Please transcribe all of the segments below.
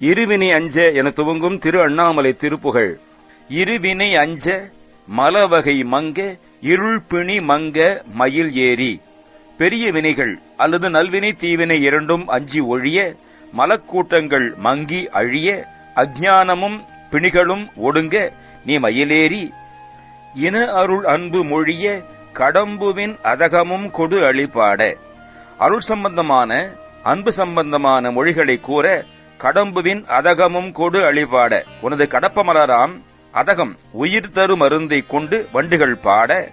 இருவினை அஞ்ச என துவங்கும் திரு அண்ணாமலை திருப்புகழ் இருவினை அஞ்ச மலவகை மங்க இருள் பிணி மங்க மயில் ஏறி. பெரிய வினைகள் அல்லது நல்வினை தீவினை இரண்டும் அஞ்சி ஒழிய மலக்கூட்டங்கள் மங்கி அழிய அஜானமும் பிணிகளும் ஒடுங்க நீ மயிலேறி. இன அருள் அன்பு மொழிய கடம்புவின் அதகமும் கொடு அழிபாட அருள் சம்பந்தமான அன்பு சம்பந்தமான மொழிகளை கூற கடம்புவின் அதகமும் கொடு அழிபாட உனது கடப்பமலராம் அதகம் உயிர் தரு மருந்தை கொண்டு வண்டுகள் பாட.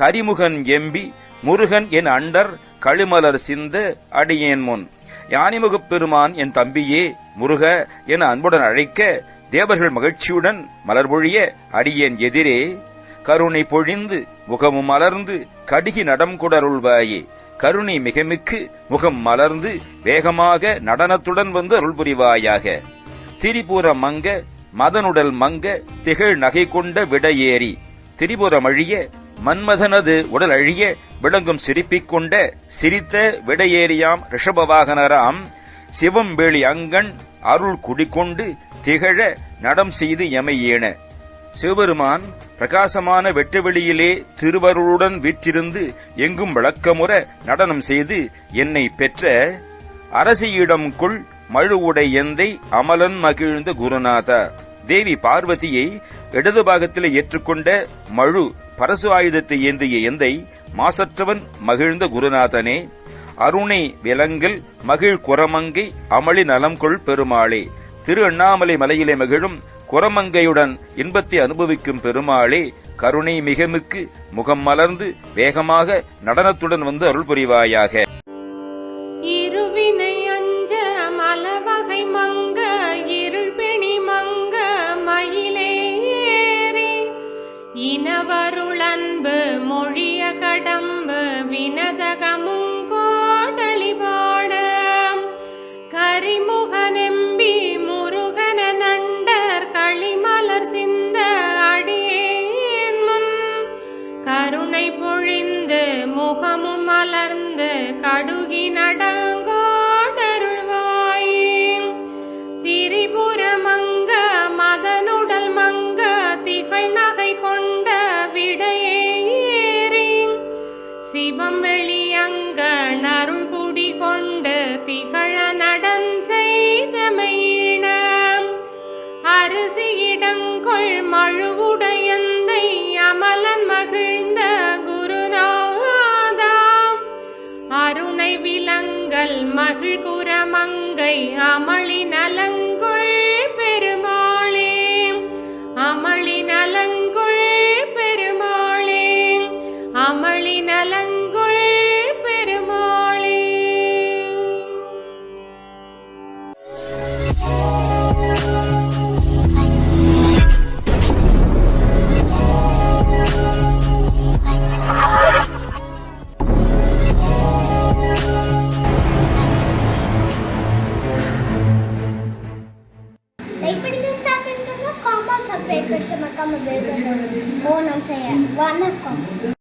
கரிமுகன் எம்பி முருகன் என் அண்டர் கழுமலர் சிந்த அடியேன் முன். யானிமுகப் பெருமான் என் தம்பியே முருக என அன்புடன் அழைக்க தேவர்கள் மகிழ்ச்சியுடன் மலர் பொழிய அடியேன் எதிரே. கருணை பொழிந்து முகமும் மலர்ந்து கடுகி நடம் குடருள்வாயே. கருணை மிகமிக்கு முகம் மலர்ந்து வேகமாக நடனத்துடன் வந்து அருள் புரிவாயாக. திரிபுர மங்க மதனுடல் மங்க திகழ் நகை கொண்ட விடையேறி. திரிபுரம் அழிய மன்மதனது உடல் அழிய விளங்கும் சிரிப்பிக் கொண்ட சிரித்த விடையேறியாம் ரிஷபவாகனராம். சிவம்பேளி அங்கன் அருள் குடிக்கொண்டு திகழ நடம் செய்து எமையேன. சிவபெருமான் பிரகாசமான வெட்டுவெளியிலே திருவருளுடன் வீற்றிருந்து எங்கும் விளக்கமுற நடனம் செய்து என்னை பெற்ற அரசியிடம் கொள் மழுவுடை எந்தை அமலன் மகிழ்ந்த குருநாதா தேவி பார்வதியை இடது பாகத்திலே ஏற்றுக்கொண்ட மழு பரசு ஆயுதத்தை ஏந்திய எந்தை மாசற்றவன் மகிழ்ந்த குருநாதனே. அருணை விலங்கல் மகிழ் குரமங்கை அமளி நலம் கொள் பெருமாளே. திரு அண்ணாமலை மலையிலே மகிழும் குரமங்கையுடன் இன்பத்தை அனுபவிக்கும் பெருமாளே கருணை மிகமிக்கு முகம் மலர்ந்து வேகமாக நடனத்துடன் வந்து அருள் புரிவாயாக இனவருளன்பு மொழிய கடம்பு வினதகமும் கோடழிபாட கரிமுக நெம்பி முருகன நண்டர் களிமலர் சிந்த அடியேன் முன். கருணை பொழிந்து முகமும் மலர்ந்து கடுகி நட அமளின சப்ஸ்கிரைப் பண்ணி மறக்காம பெல் பட்டன் ஓ நம்ம செய்ய வணக்கம்